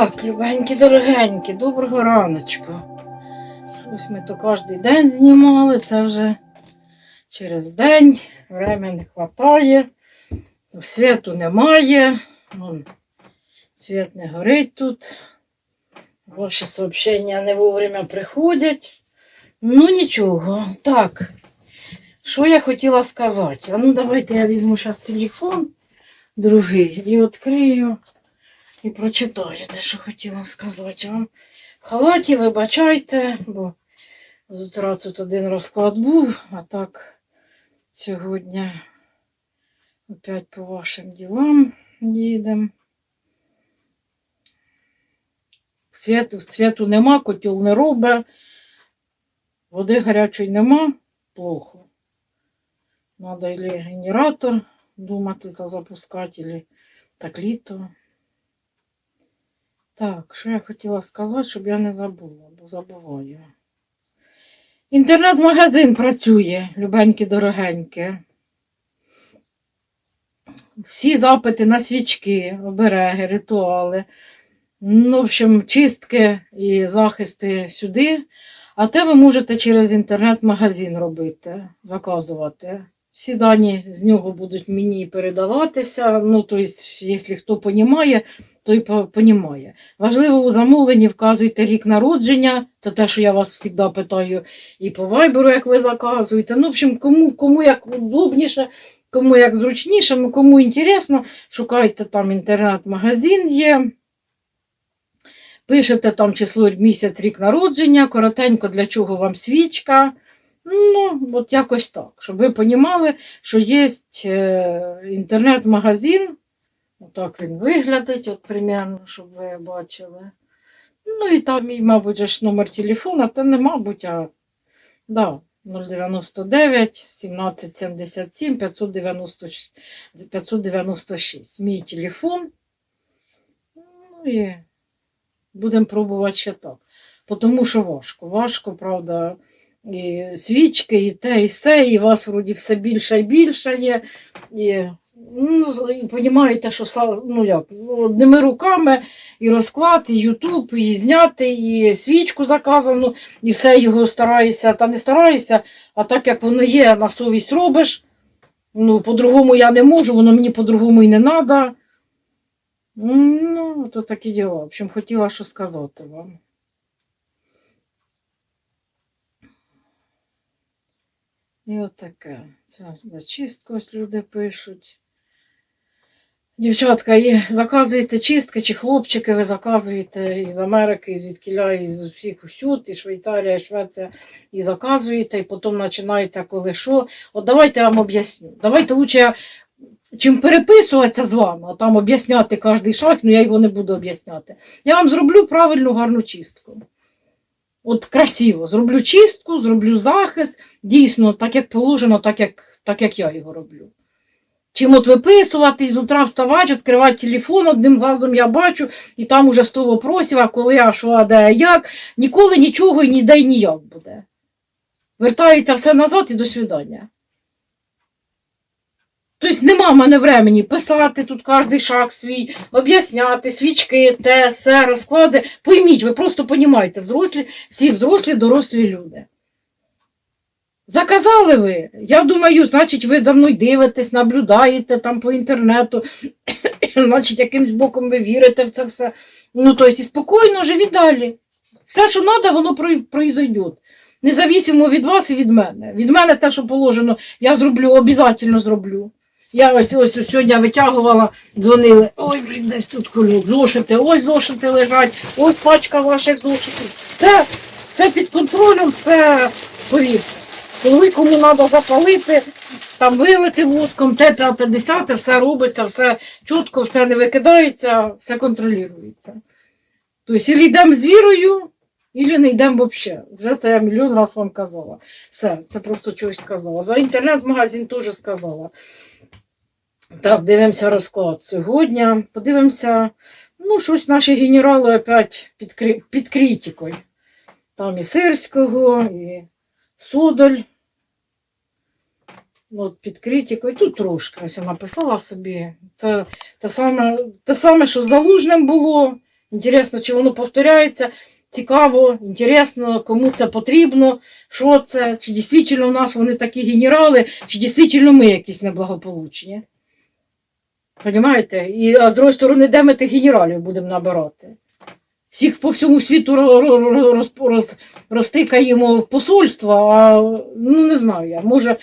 Так, любенькі, дорогенькі, доброго раночку. Ось ми то кожен день знімали, це вже через день, время не вистачає, світу немає, Вон, світ не горить тут. Ваші сообщення не вовремя приходять. Ну нічого. Так, що я хотіла сказати? А ну давайте я візьму зараз телефон другий і відкрию і прочитаю те, що хотіла сказати вам. Халаті вибачайте, бо з тут один розклад був, а так сьогодні опять по вашим ділам їдемо. Світу, світу нема, котел не робить, води гарячої нема, плохо. Надо или генератор думати та запускати, или так літо. Так, що я хотіла сказати, щоб я не забула, бо забуваю. Інтернет-магазин працює, любенькі дорогенькі. Всі запити на свічки, обереги, ритуали. Ну, в общем, чистки і захисти сюди. А те ви можете через інтернет-магазин робити, заказувати. Всі дані з нього будуть мені передаватися. Ну, тобто, якщо хто розуміє, той понімає. Важливо у замовленні вказуйте рік народження. Це те, що я вас завжди питаю і по вайберу, як ви заказуєте. Ну, в общем, кому, кому як удобніше, кому як зручніше, ну кому інтересно, шукайте там інтернет-магазин є. Пишете там число місяць, рік народження, коротенько для чого вам свічка. Ну, от якось так, щоб ви розуміли, що є е, інтернет-магазин. Отак він виглядить, от примерно, щоб ви бачили. Ну і там мій, мабуть, ж номер телефона, та не мабуть, а да, 099 1777 596. 596. Мій телефон. Ну і будемо пробувати ще так. Тому що важко. Важко, правда, і свічки, і те, і все, і вас вроді все більше і більше є. І, ну, і розумієте, що ну, як, одними руками і розклад, і Ютуб, і зняти, і свічку заказану, і все його стараюся, та не стараюся, а так як воно є, на совість робиш. Ну, по-другому я не можу, воно мені по-другому і не треба. Ну, то такі діла. В общем, хотіла що сказати вам. І от таке. Це зачистку ось люди пишуть. Дівчатка, і заказуєте чистки, чи хлопчики ви заказуєте із Америки, із звідкіля, із всіх усюд, і Швейцарія, і Швеція, і заказуєте, і потім починається коли що. От давайте я вам об'ясню. Давайте лучше я чим переписуватися з вами, а там об'ясняти кожний шаг, ну я його не буду об'ясняти. Я вам зроблю правильну гарну чистку. От красиво. Зроблю чистку, зроблю захист, дійсно, так як положено, так як, так як я його роблю. Чим от виписувати, і з утра вставати, відкривати телефон, одним глазом я бачу, і там уже сто вопросів, а коли, а що, а де, а як. Ніколи нічого і ніде і ніяк буде. Вертається все назад і до свидання. Тобто нема в мене времени писати тут кожний шаг свій, об'ясняти, свічки, те, все, розклади. Пойміть, ви просто понімаєте, взрослі, всі взрослі, дорослі люди. Заказали ви? Я думаю, значить, ви за мною дивитесь, наблюдаєте там по інтернету, значить, якимсь боком ви вірите в це все. Ну, тобто, і спокійно живіть далі. Все, що треба, воно прой- произойде. Независимо від вас і від мене. Від мене те, що положено, я зроблю, обов'язково зроблю. Я ось ось сьогодні витягувала, дзвонили. Ой, блін, десь тут кульок. Зошити, ось зошити лежать, ось пачка ваших зошитів. Все, все під контролем, все повірте. Коли кому треба запалити, там вилити воском, те 50, все робиться, все чітко, все не викидається, все контролюється. Тобто, або йдемо з вірою, або не йдемо взагалі. Вже це я мільйон разів вам казала. Все, це просто чогось сказала. За інтернет-магазин теж сказала. Так, дивимося розклад сьогодні. Подивимося, ну, щось наші генерали опять під, під критикою. Там і Сирського, і Судоль. От під критикою. Тут трошки ось я написала собі. Це те саме, те саме, що з Залужним було. Інтересно, чи воно повторяється. Цікаво, інтересно, кому це потрібно, що це, чи дійсно у нас вони такі генерали, чи дійсно ми якісь неблагополучні. Понімаєте? І, а з другої сторони, де ми тих генералів будемо набирати? Всіх по всьому світу ро- ро- ро- роз, роз, розтикаємо в посольство, а ну не знаю я. Може,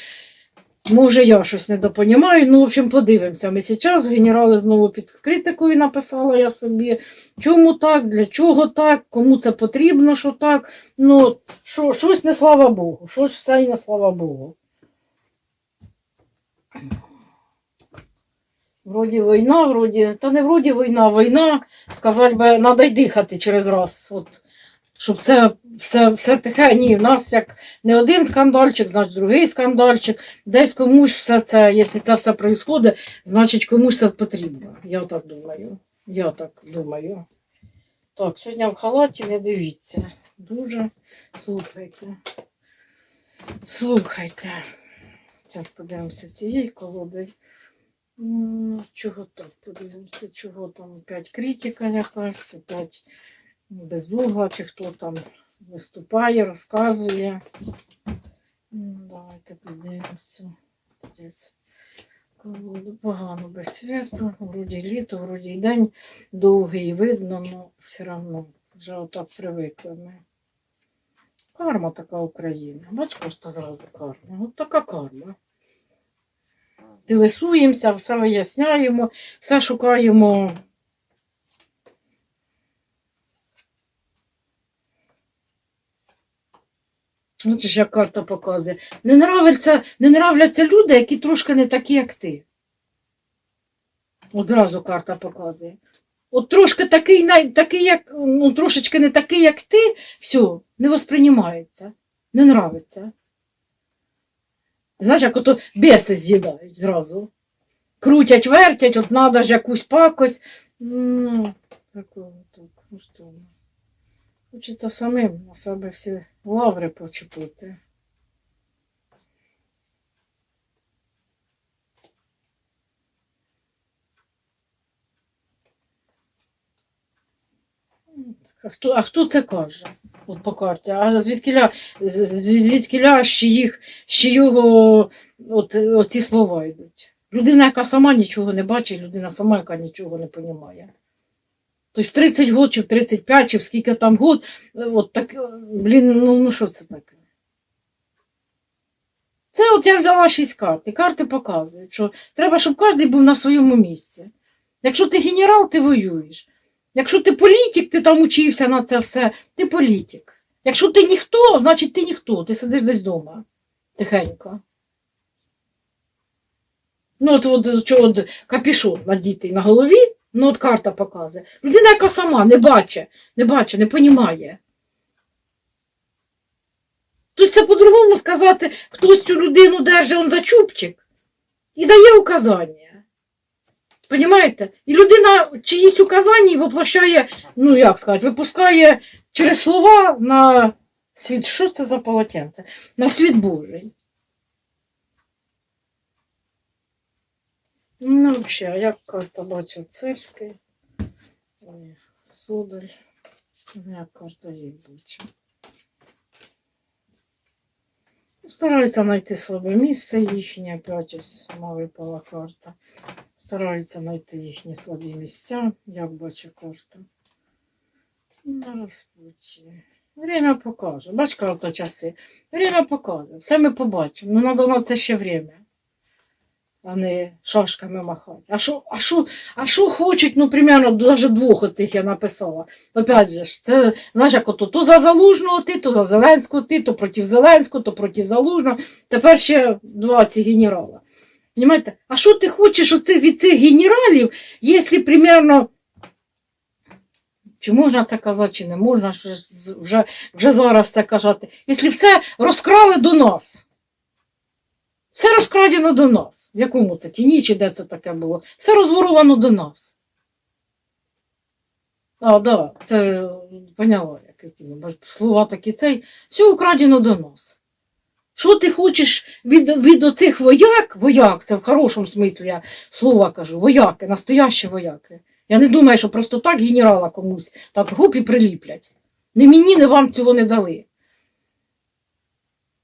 може я щось недопонімаю. Ну, в общем, подивимося. Ми зараз генерали знову під критикою написала я собі. Чому так, для чого так, кому це потрібно, що так. Ну, що, щось не слава Богу, щось все і не слава Богу. Вроді війна, вроді, та не вроді війна, війна, сказати би, треба й дихати через раз. От, щоб все, все, все тихе. Ні, в нас як не один скандальчик, значить другий скандальчик. Десь комусь все це, якщо це все відбувається, значить комусь це потрібно. Я так думаю. Я так думаю. Так, сьогодні в халаті не дивіться. Дуже слухайте. Слухайте. Зараз подивимося цієї колоди. М, Чого так подивимося? Чого там опять критика якась, опять безугла, чи хто там виступає, розказує. Давайте подивимося. Колоду погано без світу, вроді літо, вроді й день довгий видно, але все одно вже отак привикли ми. Карма така Україна. Бач, просто зразу карма. От така карма. Телесуємося, все виясняємо, все шукаємо. Бачиш, як карта показує. Не нравляться, не нравляться люди, які трошки не такі, як ти. От зразу карта показує. От трошки такий, такий як, ну, трошечки не такий, як ти, все, не восприймається, не нравиться. Знаєш, як ото біси з'їдають зразу. Крутять, вертять, от надо ж якусь пакость. Ну, такого так. Ну, що ну. Хочеться самим на себе всі лаври почепити. А хто, а хто це каже? От по карті. А звідкіля, звідкіля ще їх, ще його от, оці слова йдуть. Людина, яка сама нічого не бачить, людина сама, яка нічого не розуміє. Тобто в 30 год, чи в 35, чи в скільки там год, от так, блін, ну, ну що це таке? Це от я взяла шість карт, і карти показують, що треба, щоб кожен був на своєму місці. Якщо ти генерал, ти воюєш. Якщо ти політик, ти там учився на це все, ти політик. Якщо ти ніхто, значить ти ніхто, ти сидиш десь вдома. Тихенько. Ну, от, от, що, от капішон надітий на голові, ну от карта показує. Людина, яка сама не бачить, не бачить, не понімає. Тобто це по-другому сказати, хтось цю людину держить он за чубчик і дає указання. Понімаєте? І людина чиїсь указання воплощає, ну як сказати, випускає через слова на світ. Що це за полотенце? На світ Божий. Ну, взагалі, як карта бачу царський, Ой, сударь, як карта їх бачу. Стараються знайти слабе місце їхнє, опять ось випала карта. Стараються знайти їхні слабі місця, як бачу карта. На розпуті. Время покаже. Бач, карта часи. Время покаже. Все ми побачимо. Ну, надо на це ще время. А не шашками махати. А що, а що, а що хочуть, ну, примерно, навіть двох оцих я написала. Опять же, це, знаєш, як ото, то за Залужного ти, то за Зеленського ти, то проти Зеленського, то проти Залужного. Тепер ще два ці генерала. Понимаєте? А що ти хочеш оцих, від цих генералів, якщо примерно. Чи можна це казати, чи не можна вже, вже зараз це казати. Якщо все розкрали до нас. Все розкрадено до нас. В якому це кіні, чи де це таке було? Все розворовано до нас. А, да, це поняла, кіно. Слова такі цей. Все украдено до нас. Що ти хочеш від, від оцих вояк, вояк, це в хорошому смислі я слова кажу, вояки, настоящі вояки. Я не думаю, що просто так генерала комусь так гуп і приліплять. Не мені, не вам цього не дали.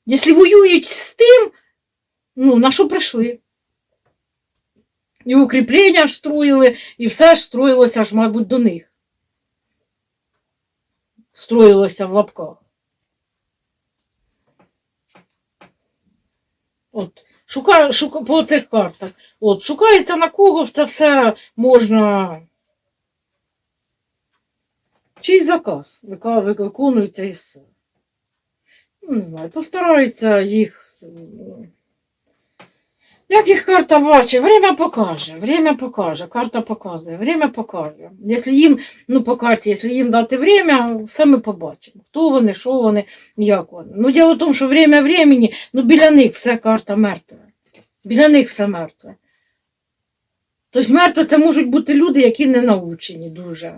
Якщо воюють з тим, ну, на що прийшли? І укріплення ж строїли, і все ж строїлося ж, мабуть, до них. Строїлося в лапках. От, шукаю, шука, по цих картах. От, шукається на кого це все можна. Чийсь заказ виконується і все. Ну, Не знаю, постараються їх. Як їх карта бачить, время покаже, время покаже, карта показує, время покаже. Якщо їм, ну по карті, якщо їм дати время, все ми побачимо. Хто вони, що вони, як вони. Ну, діло в тому, що время времени, ну біля них все карта мертва. Біля них все мертве. Тобто мертве це можуть бути люди, які не научені дуже.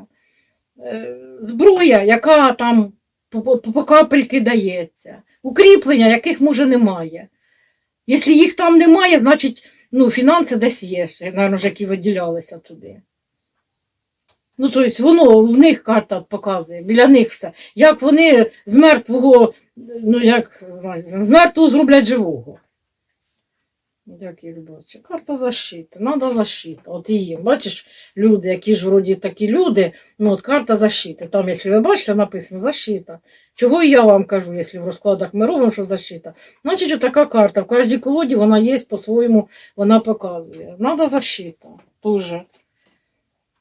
Е, Зброя, яка там по, по капельки дається. Укріплення, яких може немає. Якщо їх там немає, значить ну, фінанси десь є, вже які виділялися туди. Ну, тобто, воно в них карта показує, біля них все. Як вони з мертвого, ну як з мертвого зроблять живого. Як їх. Карта защити, треба защита. От її, бачиш, люди, які ж вроді такі люди, ну от карта защити. Там, якщо ви бачите, написано защита. Чого і я вам кажу, якщо в розкладах ми робимо, що защита. Значить, отака карта. В кожній колоді вона є по-своєму, вона показує. Надо защита. Дуже.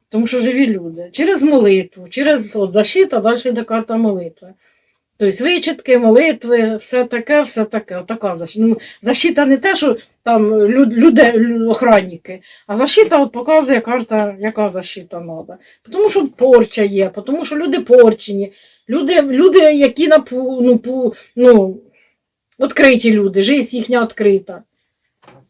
Тому що живі люди. Через молитву, через от, защита, далі йде карта молитви. Тобто вичитки, молитви, все таке, все таке. Отака защита. Ну, защита не те, що там люди, охранники, а защита от показує карта, яка защита треба. Тому що порча є, тому що люди порчені. Люди, люди які на пу, ну, пу, ну, відкриті люди, життя їхня відкрита.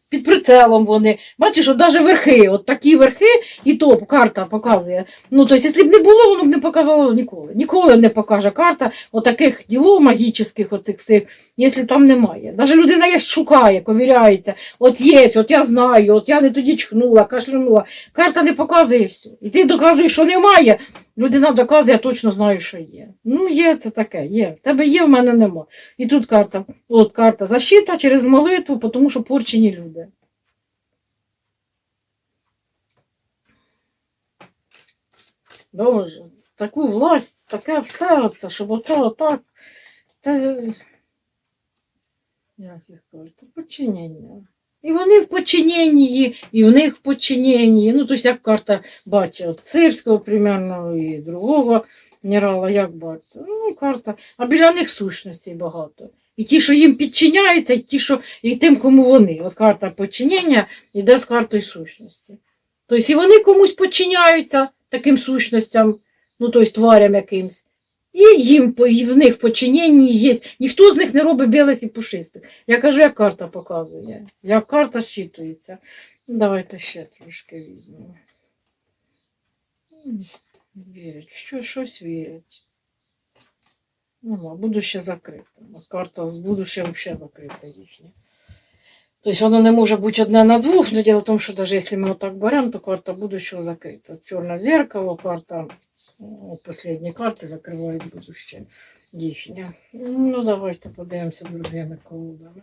Під прицелом вони. Бачиш, от навіть верхи, от такі верхи, і то карта показує. Ну, тобто, якщо б не було, воно б не показало ніколи. Ніколи не покаже карта отаких ділов магічних, оцих всіх, якщо там немає. Навіть людина є шукає, ковіряється. От є, от я знаю, от я не тоді чхнула, кашлянула. Карта не показує все. І ти доказуєш, що немає. Людина доказує, я точно знаю, що є. Ну, є це таке, є. В тебе є, в мене нема. І тут карта, от карта защита через молитву, тому що порчені люди. Боже, таку власть, таке все оце, щоб оце отак. Та, як їх кажуть, це подчинення. І вони в подчиненні, і в них в подчиненні. Ну, тобто, як карта бачить от Сирського, примерно, і другого генерала, як бачить. Ну, карта. А біля них сущностей багато. І ті, що їм підчиняються, і ті, що і тим, кому вони. От карта подчинення йде з картою сущності. Тобто, і вони комусь підчиняються таким сущностям, ну, тобто тварям якимсь. І їм і в них в подчиненні є. Ніхто з них не робить білих і пушистих. Я кажу, як карта показує, як карта щитується. Ну, Давайте ще трошки візьмемо. Вірять, що, щось вірять. Ну, будуще закрите. Карта з будущим взагалі закрита їхня. Тобто воно не може бути одне на двох, але діло в тому, що навіть якщо ми отак беремо, то карта будущого закрита. Чорне зеркало, карта, останні карти закривають будуще їхнє. Ну, давайте подивимося другими колодами.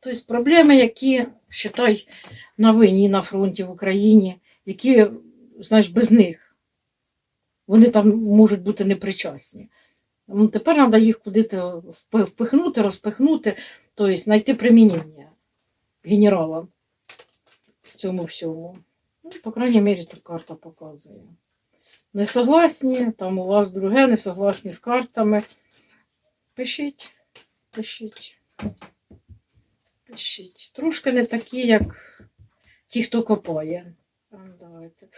Тобто проблеми, які, вважай, на війні, на фронті в Україні, які, знаєш, без них, вони там можуть бути непричасні. Ну, тепер треба їх куди-то впихнути, розпихнути, тобто знайти примінення генералам цьому всьому. Ну, по крайній мірі, так карта показує. Не согласні, там у вас друге, не согласні з картами. Пишіть, пишіть. Пишіть. Трошки не такі, як ті, хто копає. Давайте.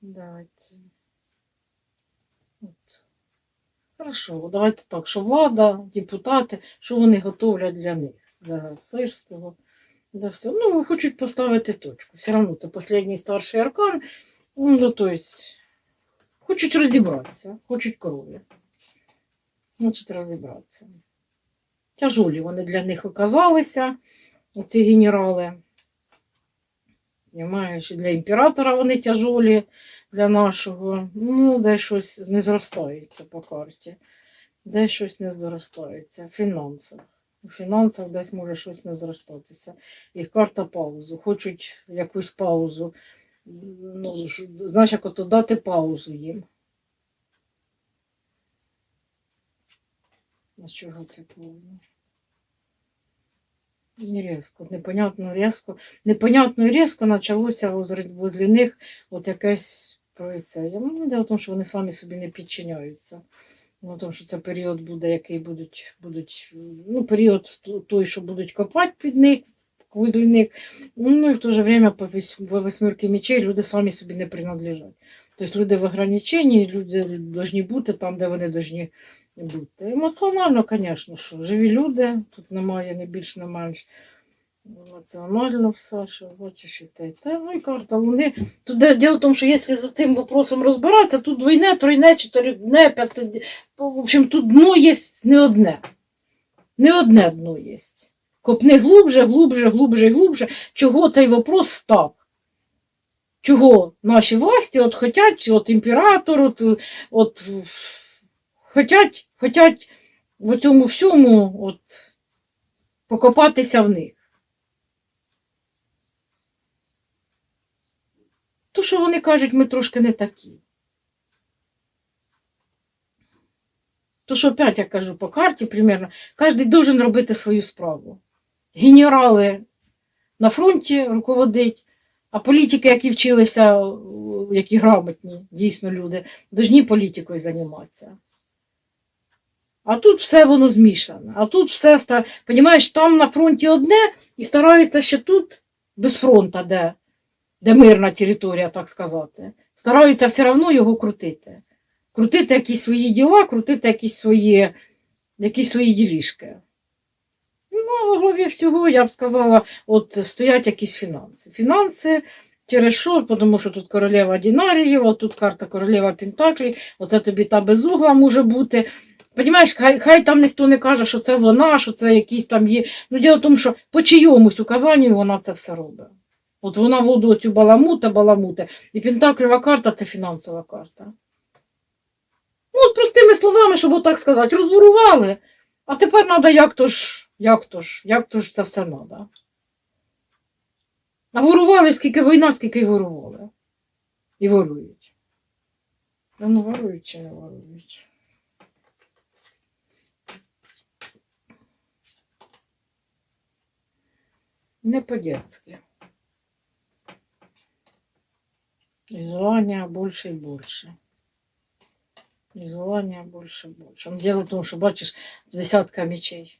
Давайте. От. Хорошо, давайте так, що влада, депутати, що вони готовлять для них, для Сирського, для всього. Ну, хочуть поставити точку. Все одно це останній старший аркан. Ну, то есть, хочуть розібратися, хочуть крові. Хочуть розібратися. Тяжолі вони для них оказалися, ці генерали. Понимаєш, для імператора вони тяжолі, для нашого. Ну, де щось не зростається по карті. Де щось не зростається. В фінансах. У фінансах десь може щось не зростатися. Їх карта паузу. Хочуть якусь паузу. Ну, знаєш, як ото дати паузу їм. А чого це пауза? Не різко, непонятно різко. Непонятно і різко почалося возле, них от якесь це. Ну, дело в тому, що вони самі собі не підчиняються. Ну, тому що це період буде, який будуть, будуть ну, період той, що будуть копати під них, возле них. Ну і в то же время по, вось, восьмірки мечей люди самі собі не принадлежать. Тобто люди в ограниченні, люди повинні бути там, де вони повинні бути. Емоціонально, звісно, що живі люди, тут немає не більш, не менш. Емоціонально все, що хочеш і те, те. Ну і карта Луни. Тут де- діло в тому, що якщо за цим вопросом розбиратися, тут двойне, тройне, чотиридне, п'яте. В общем, тут дно є не одне. Не одне дно є. Копни глубже, глубже, глубже, глубже. Чого цей вопрос став? Чого наші власті от хотять, от імператор, от, от в- хотять, хотять в цьому всьому от, покопатися в них. То, що вони кажуть, ми трошки не такі. То, що опять я кажу по карті, примерно, кожен должен робити свою справу. Генерали на фронті руководить, а політики, які вчилися, які грамотні, дійсно люди, повинні політикою займатися. А тут все воно змішане. А тут все. Понімаєш, там на фронті одне і стараються ще тут, без фронта, де, де мирна територія, так сказати. Стараються все одно його крутити. Крутити якісь свої діла, крутити якісь свої, якісь свої ділішки. Ну, а во главі всього, я б сказала, от стоять якісь фінанси. Фінанси через що? Тому що тут королева Дінарієва, тут карта королева Пентаклі, оце тобі та безугла може бути. Понімаєш, хай, хай там ніхто не каже, що це вона, що це якісь там є. Ну, діло в тому, що по чийомусь указанню вона це все робить. От вона воду цю баламуте, баламуте. І Пентаклева карта це фінансова карта. Ну, от простими словами, щоб отак сказати, розворували. А тепер треба як то ж, як то ж, як то ж це все треба. А ворували скільки війна, скільки й ворували. І ворують. А ну ворують чи не ворують? Не по-детски. И желания больше и больше. І желання більше більше. Ну, Діло в тому, що бачиш десятка мечей.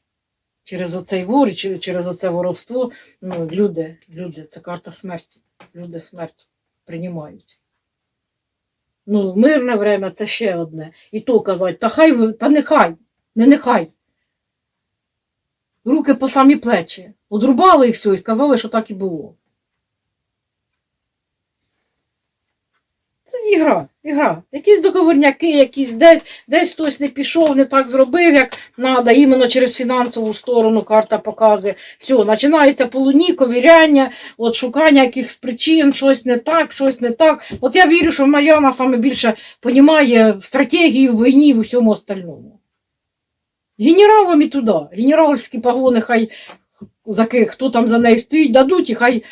Через оцей вор, через оце воровство, ну, люди, люди, це карта смерті. Люди смерть приймають. Ну, в мирне время це ще одне. І то казати, та хай, та нехай, не нехай. Руки по самі плечі. Одрубали і все, і сказали, що так і було. Це ігра, ігра. Якісь договорняки, якісь десь, десь хтось не пішов, не так зробив, як треба, іменно через фінансову сторону карта показує. Все, починається по луні, ковіряння, от шукання якихось причин, щось не так, щось не так. От я вірю, що Мар'яна саме більше понімає в стратегії, в війні, і в усьому остальному. Генералам і туди. Генеральські погони хай за хто там за нею стоїть, дадуть, і хай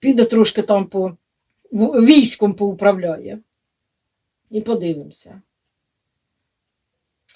піде трошки там по військом поуправляє. І подивимося.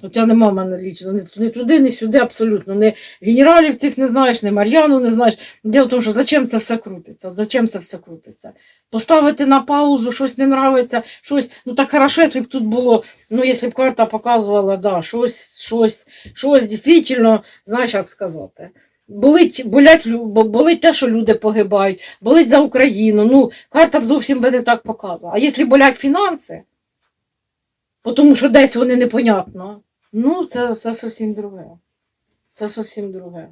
Хоча нема в мене лічно ні, туди, ні сюди, абсолютно. Ні генералів цих не знаєш, ні Мар'яну не знаєш. Діло в тому, що зачем це все крутиться? Зачем це все крутиться? Поставити на паузу, щось не нравиться, щось. Ну так хорошо, якщо б тут було, ну якщо б карта показувала, да, щось, щось, щось дійсно, знаєш, як сказати. Болить, болять, болить те, що люди погибають, болить за Україну. Ну, карта б зовсім би не так показувала. А якщо болять фінанси, тому що десь вони непонятно, ну це, це зовсім друге. Це зовсім друге.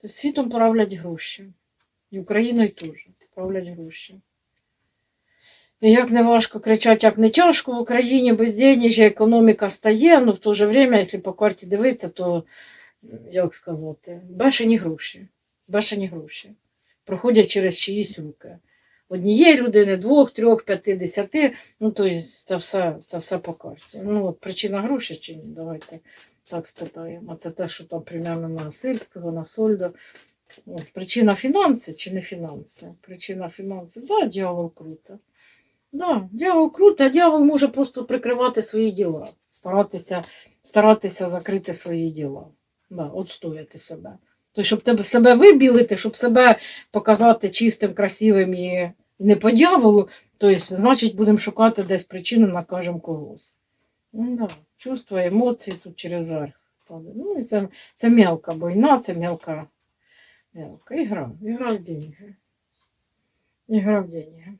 Тобто світом правлять гроші. І Україною теж правлять гроші. І як не важко кричать, як не тяжко в Україні безденежжя, економіка стає, ну в то же время, якщо по карті дивитися, то як сказати, бешені гроші. Бешені гроші. проходять через чиїсь руки. Однієї людини, двох, трьох, п'яти, десяти. Ну, то є, це все, це все по карті. Ну, от причина гроші чи ні? Давайте так спитаємо. А це те, що там примерно на Сильського, на Сольдо. Причина фінанси чи не фінанси? Причина фінанси. Да, дьявол круто. Да, дьявол круто, а дьявол може просто прикривати свої діла, старатися, старатися закрити свої діла, да, отстояти себе. То, щоб тебе себе вибілити, щоб себе показати чистим, красивим і не по дьяволу, то есть, значить будемо шукати десь причину, накажемо когось. Ну, да, чувства, емоції тут через верх. Ну, і це, це мелка війна, це мелка, мелка. Ігра, ігра в деньги. Ігра в деньги.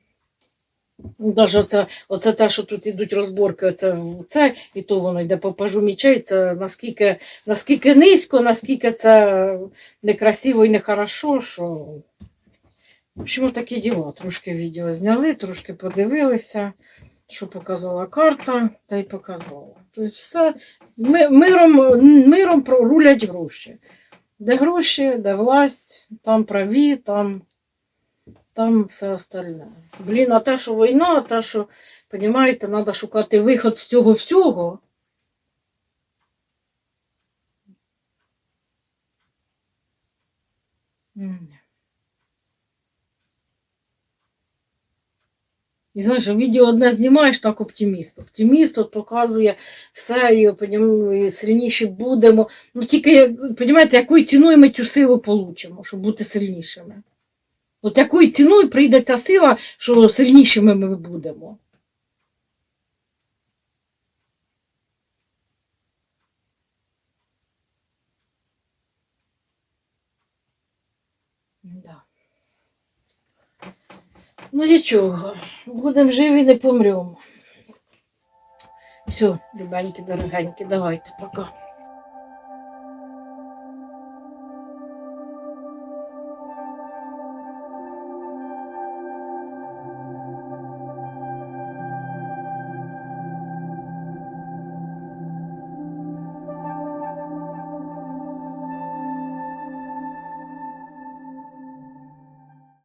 Ну, Даже оце, оце те, що тут ідуть розборки, оце, це, і то воно йде по пажу мічей, це наскільки, наскільки низько, наскільки це некрасиво і нехорошо, що. В общем, такі діла. Трошки відео зняли, трошки подивилися, що показала карта, та й показала. Тобто все ми, миром, миром прорулять гроші. Де гроші, де власть, там праві, там, там все остальне. Блін, а те, що війна, а те, що, розумієте, треба шукати виход з цього всього. І знаєш, відео одне знімаєш так оптиміст. Оптиміст от показує все, і, і сильніші будемо. Ну тільки, розумієте, якою ціною ми цю силу получимо, щоб бути сильнішими. От якою ціною прийде ця сила, що сильнішими ми будемо. Да. Ну нічого, будемо живі, не помремо. Все, любенькі, дорогенькі, давайте, пока.